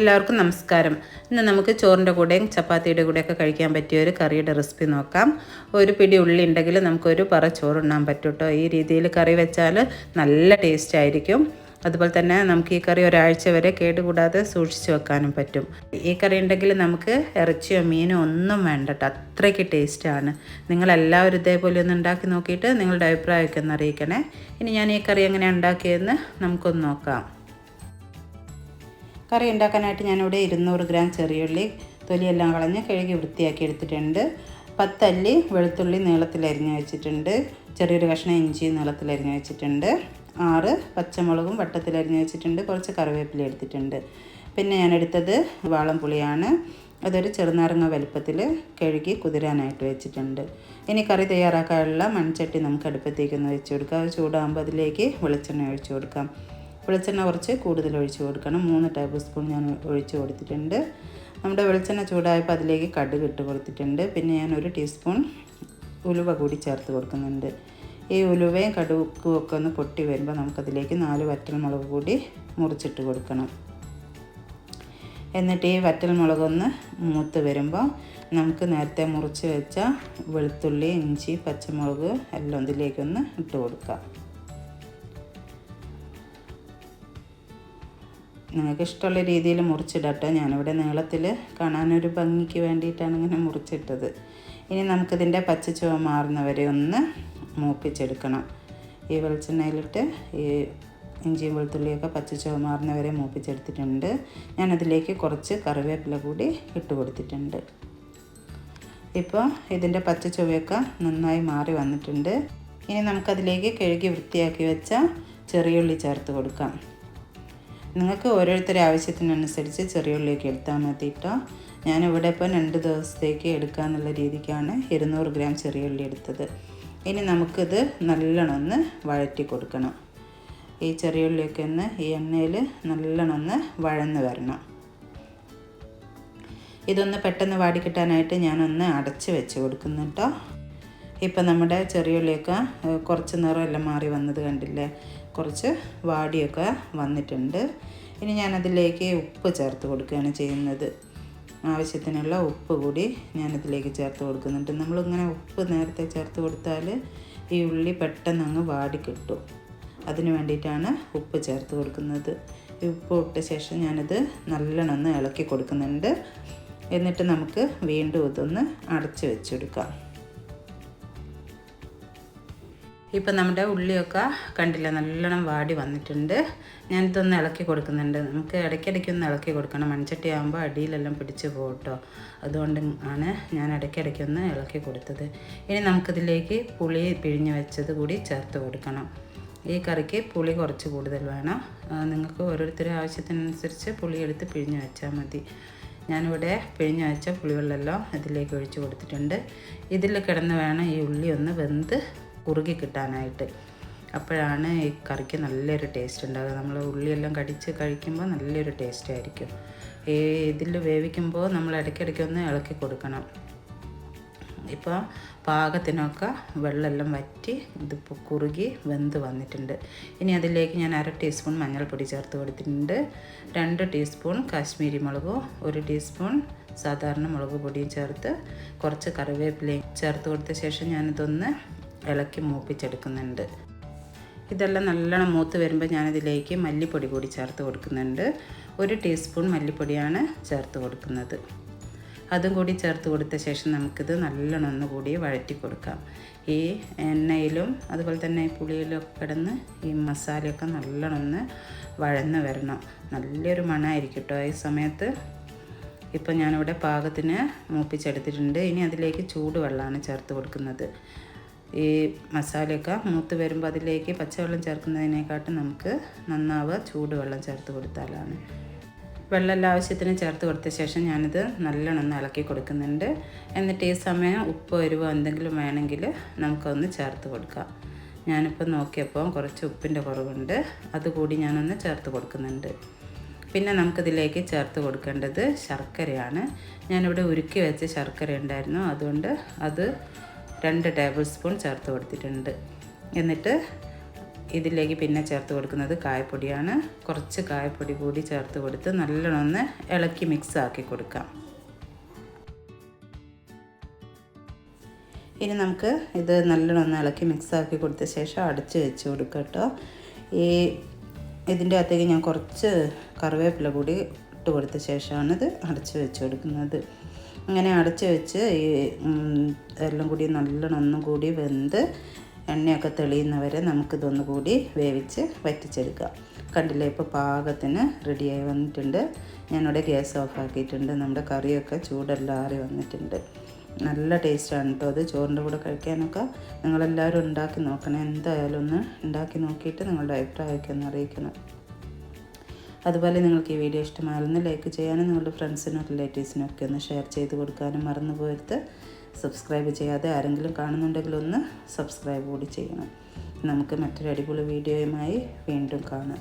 എല്ലാവർക്കും നമസ്കാരം. ഇന്ന് നമുക്ക് ചോറിന്റെ കൂടെയും ചപ്പാത്തിയുടെ കൂടെയൊക്കെ കഴിക്കാൻ പറ്റിയ ഒരു കറിയുടെ റെസിപ്പി നോക്കാം. ഒരു പിടി ഉള്ളി ഉണ്ടെങ്കിൽ നമുക്കൊരു പറ ചോറുണ്ണാൻ പറ്റും കേട്ടോ ഈ രീതിയിൽ കറി വെച്ചാൽ നല്ല ടേസ്റ്റ് ആയിരിക്കും. അതുപോലെ തന്നെ നമുക്ക് ഈ കറി ഒരാഴ്ച വരെ കേടുകൂടാതെ സൂക്ഷിച്ചു വെക്കാനും പറ്റും. ഈ കറി ഉണ്ടെങ്കിൽ നമുക്ക് ഇറച്ചിയോ മീനോ ഒന്നും വേണ്ട കേട്ടോ. അത്രയ്ക്ക് ടേസ്റ്റാണ് നിങ്ങളെല്ലാവരും ഇതേപോലെ ഒന്ന് ഉണ്ടാക്കി നോക്കിയിട്ട് നിങ്ങളുടെ അഭിപ്രായമൊക്കെ ഒന്ന് അറിയിക്കണേ. ഇനി ഞാൻ ഈ കറി എങ്ങനെ ഉണ്ടാക്കിയതെന്ന് നമുക്കൊന്ന് നോക്കാം. കറി ഉണ്ടാക്കാനായിട്ട് ഞാനിവിടെ ഇരുന്നൂറ് ഗ്രാം ചെറിയുള്ളി തൊലിയെല്ലാം കളഞ്ഞ് കഴുകി വൃത്തിയാക്കി എടുത്തിട്ടുണ്ട്. പത്തല്ലി വെളുത്തുള്ളി നീളത്തിലരിഞ്ഞ് വെച്ചിട്ടുണ്ട്. ചെറിയൊരു കഷ്ണം ഇഞ്ചി നീളത്തിലരിഞ്ഞ് വെച്ചിട്ടുണ്ട്. ആറ് പച്ചമുളകും വട്ടത്തിലരിഞ്ഞ് വെച്ചിട്ടുണ്ട്. കുറച്ച് കറിവേപ്പില എടുത്തിട്ടുണ്ട്. പിന്നെ ഞാൻ എടുത്തത് വാളം പുളിയാണ്. അതൊരു ചെറുനാരങ്ങ വലുപ്പത്തിൽ കഴുകി കുതിരാനായിട്ട് വെച്ചിട്ടുണ്ട്. ഇനി കറി തയ്യാറാക്കാനുള്ള മൺചട്ടി നമുക്ക് അടുപ്പത്തേക്കൊന്ന് വെച്ച് കൊടുക്കാം. അത് ചൂടാകുമ്പോൾ അതിലേക്ക് വെളിച്ചെണ്ണ ഒഴിച്ചു കൊടുക്കാം. വെളിച്ചെണ്ണ കുറച്ച് കൂടുതൽ ഒഴിച്ച് കൊടുക്കണം. മൂന്ന് ടേബിൾ സ്പൂൺ ഞാൻ ഒഴിച്ച് കൊടുത്തിട്ടുണ്ട്. നമ്മുടെ വെളിച്ചെണ്ണ ചൂടായപ്പോൾ അതിലേക്ക് കടുക് ഇട്ട് കൊടുത്തിട്ടുണ്ട്. പിന്നെ ഞാൻ ഒരു ടീസ്പൂൺ ഉലുവ കൂടി ചേർത്ത് കൊടുക്കുന്നുണ്ട്. ഈ ഉലുവയും കടുക്കും ഒക്കെ ഒന്ന് പൊട്ടി വരുമ്പോൾ നമുക്കതിലേക്ക് നാല് വറ്റൽ മുളക് കൂടി മുറിച്ചിട്ട് കൊടുക്കണം. എന്നിട്ട് ഈ വറ്റൽ മുളകൊന്ന് മൂത്ത് വരുമ്പോൾ നമുക്ക് നേരത്തെ മുറിച്ച് വെച്ച വെളുത്തുള്ളി ഇഞ്ചി പച്ചമുളക് എല്ലാം ഇതിലേക്കൊന്ന് ഇട്ട് കൊടുക്കാം. നിങ്ങൾക്ക് ഇഷ്ടമുള്ള രീതിയിൽ മുറിച്ചിടട്ടെ. ഞാനിവിടെ നീളത്തിൽ കാണാനൊരു ഭംഗിക്ക് വേണ്ടിയിട്ടാണ് ഇങ്ങനെ മുറിച്ചിട്ടത്. ഇനി നമുക്കിതിന്റെ പച്ച ചുവ മാറുന്നവരെ ഒന്ന് മൂപ്പിച്ചെടുക്കണം. ഈ വെളിച്ചെണ്ണയിലിട്ട് ഈ ഇഞ്ചിയും വെളുത്തുള്ളിയൊക്കെ പച്ച ചുവ മാറുന്നവരെ മൂപ്പിച്ചെടുത്തിട്ടുണ്ട്. ഞാനതിലേക്ക് കുറച്ച് കറിവേപ്പില കൂടി ഇട്ട് കൊടുത്തിട്ടുണ്ട് ഇപ്പോൾ ഇതിന്റെ പച്ച ചുവയൊക്കെ നന്നായി മാറി വന്നിട്ടുണ്ട്. ഇനി നമുക്കതിലേക്ക് കഴുകി വൃത്തിയാക്കി വെച്ച ചെറിയുള്ളി ചേർത്ത് കൊടുക്കാം. നിങ്ങൾക്ക് ഓരോരുത്തരെ ആവശ്യത്തിനനുസരിച്ച് ചെറിയ ഉള്ളിയൊക്കെ എടുത്താൽ മതി കേട്ടോ ഞാനിവിടെ ഇപ്പോൾ രണ്ട് ദിവസത്തേക്ക് എടുക്കാമെന്നുള്ള രീതിക്കാണ് ഇരുന്നൂറ് ഗ്രാം ചെറിയ ഉള്ളി എടുത്തത്. ഇനി നമുക്കിത് നല്ലോണം ഒന്ന് വഴറ്റി കൊടുക്കണം. ഈ ചെറിയ ഉള്ളിയൊക്കെ ഒന്ന് ഈ എണ്ണയിൽ നല്ലോണം ഒന്ന് വഴന്ന് വരണം. ഇതൊന്ന് പെട്ടെന്ന് വാടിക്കിട്ടാനായിട്ട് ഞാനൊന്ന് അടച്ച് വെച്ച് കൊടുക്കുന്നു കേട്ടോ ഇപ്പം നമ്മുടെ ചെറിയ ഉള്ളിയൊക്കെ കുറച്ച് നിറമെല്ലാം മാറി വന്നത് കണ്ടില്ലേ? കുറച്ച് വാടിയൊക്കെ വന്നിട്ടുണ്ട്. ഇനി ഞാനതിലേക്ക് ഉപ്പ് ചേർത്ത് കൊടുക്കുകയാണ് ചെയ്യുന്നത്. ആവശ്യത്തിനുള്ള ഉപ്പ് കൂടി ഞാനതിലേക്ക് ചേർത്ത് കൊടുക്കുന്നുണ്ട്. നമ്മളിങ്ങനെ ഉപ്പ് നേരത്തെ ചേർത്ത് കൊടുത്താൽ ഈ ഉള്ളി പെട്ടെന്ന് അങ്ങ് വാടി കിട്ടും. അതിന് വേണ്ടിയിട്ടാണ് ഉപ്പ് ചേർത്ത് കൊടുക്കുന്നത്. ഉപ്പ് ഇട്ട ശേഷം ഞാനത് നല്ലോണം ഒന്ന് ഇളക്കി കൊടുക്കുന്നുണ്ട്. എന്നിട്ട് നമുക്ക് വീണ്ടും ഇതൊന്ന് അടച്ച് വെച്ചെടുക്കാം. ഇപ്പം നമ്മുടെ ഉള്ളിയൊക്കെ കണ്ടില്ല നല്ലോണം വാടി വന്നിട്ടുണ്ട്. ഞാനിതൊന്ന് ഇളക്കി കൊടുക്കുന്നുണ്ട്. നമുക്ക് ഇടയ്ക്കിടയ്ക്ക് ഒന്ന് ഇളക്കി കൊടുക്കണം. മൺചട്ടി ആകുമ്പോൾ അടിയിലെല്ലാം പിടിച്ച് പോകട്ടോ. അതുകൊണ്ട് ആണ് ഞാൻ ഇടയ്ക്കിടയ്ക്ക് ഒന്ന് ഇളക്കി കൊടുത്തത്. ഇനി നമുക്കിതിലേക്ക് പുളി പിഴിഞ്ഞ് വെച്ചത് കൂടി ചേർത്ത് കൊടുക്കണം. ഈ കറിക്ക് പുളി കുറച്ച് കൂടുതൽ വേണം. നിങ്ങൾക്ക് ഓരോരുത്തരുടെ ആവശ്യത്തിനനുസരിച്ച് പുളി എടുത്ത് പിഴിഞ്ഞ് വെച്ചാൽ മതി. ഞാനിവിടെ പിഴിഞ്ഞ് വെച്ച പുളിവെള്ളമെല്ലാം ഇതിലേക്ക് ഒഴിച്ച് കൊടുത്തിട്ടുണ്ട്. ഇതിൽ കിടന്ന് വേണം ഈ ഉള്ളി ഒന്ന് വെന്ത് കുറുകി കിട്ടാനായിട്ട്. അപ്പോഴാണ് ഈ കറിക്ക് നല്ലൊരു ടേസ്റ്റ് ഉണ്ടാകുക നമ്മൾ ഉള്ളിയെല്ലാം കടിച്ച് കഴിക്കുമ്പോൾ നല്ലൊരു ടേസ്റ്റ് ആയിരിക്കും. ഈ ഇതിൽ വേവിക്കുമ്പോൾ നമ്മൾ ഇടയ്ക്കിടയ്ക്ക് ഒന്ന് ഇളക്കി കൊടുക്കണം. ഇപ്പോൾ പാകത്തിനൊക്കെ വെള്ളമെല്ലാം വറ്റി ഇതിപ്പോൾ കുറുകി വെന്ത് വന്നിട്ടുണ്ട്. ഇനി അതിലേക്ക് ഞാൻ അര ടീസ്പൂൺ മഞ്ഞൾപ്പൊടി ചേർത്ത് കൊടുത്തിട്ടുണ്ട്. രണ്ട് ടീസ്പൂൺ കാശ്മീരി മുളകും ഒരു ടീസ്പൂൺ സാധാരണ മുളക് പൊടിയും ചേർത്ത് കുറച്ച് കറിവേപ്പിലയും ചേർത്ത് കൊടുത്ത ശേഷം ഞാനിതൊന്ന് ഇളക്കി മൂപ്പിച്ചെടുക്കുന്നുണ്ട്. ഇതെല്ലാം നല്ലോണം മൂത്ത് വരുമ്പോൾ ഞാനിതിലേക്ക് മല്ലിപ്പൊടി കൂടി ചേർത്ത് കൊടുക്കുന്നുണ്ട്. ഒരു ടീസ്പൂൺ മല്ലിപ്പൊടിയാണ് ചേർത്ത് കൊടുക്കുന്നത്. അതും കൂടി ചേർത്ത് കൊടുത്ത ശേഷം നമുക്കിത് നല്ലോണം ഒന്നുകൂടി വഴറ്റി കൊടുക്കാം. ഈ എണ്ണയിലും അതുപോലെ തന്നെ പുളിയിലും ഒക്കെ കിടന്ന് ഈ മസാലയൊക്കെ നല്ലോണം ഒന്ന് വഴന്ന് വരണം. നല്ലൊരു മണമായിരിക്കും കേട്ടോ ഈ സമയത്ത്. ഇപ്പം ഞാനിവിടെ പാകത്തിന് മൂപ്പിച്ചെടുത്തിട്ടുണ്ട്. ഇനി അതിലേക്ക് ചൂടുവെള്ളമാണ് ചേർത്ത് കൊടുക്കുന്നത്. ഈ മസാലയൊക്കെ മൂത്ത് വരുമ്പോൾ അതിലേക്ക് പച്ചവെള്ളം ചേർക്കുന്നതിനെക്കാട്ടും നമുക്ക് നന്നാവുക ചൂടുവെള്ളം ചേർത്ത് കൊടുത്താലാണ്. വെള്ളമെല്ലാം ആവശ്യത്തിന് ചേർത്ത് കൊടുത്ത ശേഷം ഞാനിത് നല്ലോണം ഇളക്കി കൊടുക്കുന്നുണ്ട്. എന്നിട്ട് ഈ സമയം ഉപ്പ് എരിവോ എന്തെങ്കിലും വേണമെങ്കിൽ നമുക്കൊന്ന് ചേർത്ത് കൊടുക്കാം. ഞാനിപ്പോൾ നോക്കിയപ്പോൾ കുറച്ച് ഉപ്പിന്റെ കുറവുണ്ട്. അതുകൂടി ഞാനൊന്ന് ചേർത്ത് കൊടുക്കുന്നുണ്ട്. പിന്നെ നമുക്കിതിലേക്ക് ചേർത്ത് കൊടുക്കേണ്ടത് ശർക്കരയാണ്. ഞാനിവിടെ ഉരുക്കി വെച്ച ശർക്കര ഉണ്ടായിരുന്നു അതുകൊണ്ട് അത് രണ്ട് ടേബിൾ സ്പൂൺ ചേർത്ത് കൊടുത്തിട്ടുണ്ട്. എന്നിട്ട് ഇതിലേക്ക് പിന്നെ ചേർത്ത് കൊടുക്കുന്നത് കായപ്പൊടിയാണ്. കുറച്ച് കായപ്പൊടി കൂടി ചേർത്ത് കൊടുത്ത് നല്ലോണം ഒന്ന് ഇളക്കി മിക്സ് ആക്കി കൊടുക്കാം. ഇനി നമുക്ക് ഇത് നല്ലോണം ഒന്ന് ഇളക്കി മിക്സ് ആക്കി കൊടുത്ത ശേഷം അടച്ച് വെച്ച് കൊടുക്കുക കേട്ടോ. ഈ ഇതിന്റെ അകത്തേക്ക് ഞാൻ കുറച്ച് കറിവേപ്പില കൂടി ഇട്ട് കൊടുത്ത ശേഷമാണ് ഇത് അടച്ച് വെച്ച് കൊടുക്കുന്നത്. അങ്ങനെ അടച്ച് വെച്ച് ഈ എല്ലാം കൂടി നല്ലോണം ഒന്നും കൂടി വെന്ത് എണ്ണയൊക്കെ തെളിയുന്നവരെ നമുക്കിതൊന്ന് കൂടി വേവിച്ച് വറ്റിച്ചെടുക്കാം. കണ്ടില്ലേ ഇപ്പോൾ പാകത്തിന് റെഡിയായി വന്നിട്ടുണ്ട്. ഞാനിവിടെ ഗ്യാസ് ഓഫ് ആക്കിയിട്ടുണ്ട് നമ്മുടെ കറിയൊക്കെ ചൂടെല്ലാറി വന്നിട്ടുണ്ട്. നല്ല ടേസ്റ്റാണ് കേട്ടോ അത്. ചോറിന്റെ കൂടെ കഴിക്കാനൊക്കെ നിങ്ങളെല്ലാവരും ഉണ്ടാക്കി നോക്കണം. എന്തായാലും ഒന്ന് ഉണ്ടാക്കി നോക്കിയിട്ട് നിങ്ങളുടെ അഭിപ്രായമൊക്കെ ഒന്ന് അറിയിക്കണം. അതുപോലെ നിങ്ങൾക്ക് ഈ വീഡിയോ ഇഷ്ടമായിരുന്നു ലൈക്ക് ചെയ്യാനും നിങ്ങളുടെ ഫ്രണ്ട്സിനും റിലേറ്റീവ്സിനും ഒക്കെ ഒന്ന് ഷെയർ ചെയ്ത് കൊടുക്കാനും മറന്നു പോരുത് സബ്സ്ക്രൈബ് ചെയ്യാതെ ആരെങ്കിലും കാണുന്നുണ്ടെങ്കിൽ ഒന്ന് സബ്സ്ക്രൈബ് കൂടി ചെയ്യണം. നമുക്ക് മറ്റൊരു അടിപൊളി വീഡിയോയുമായി വീണ്ടും കാണാം.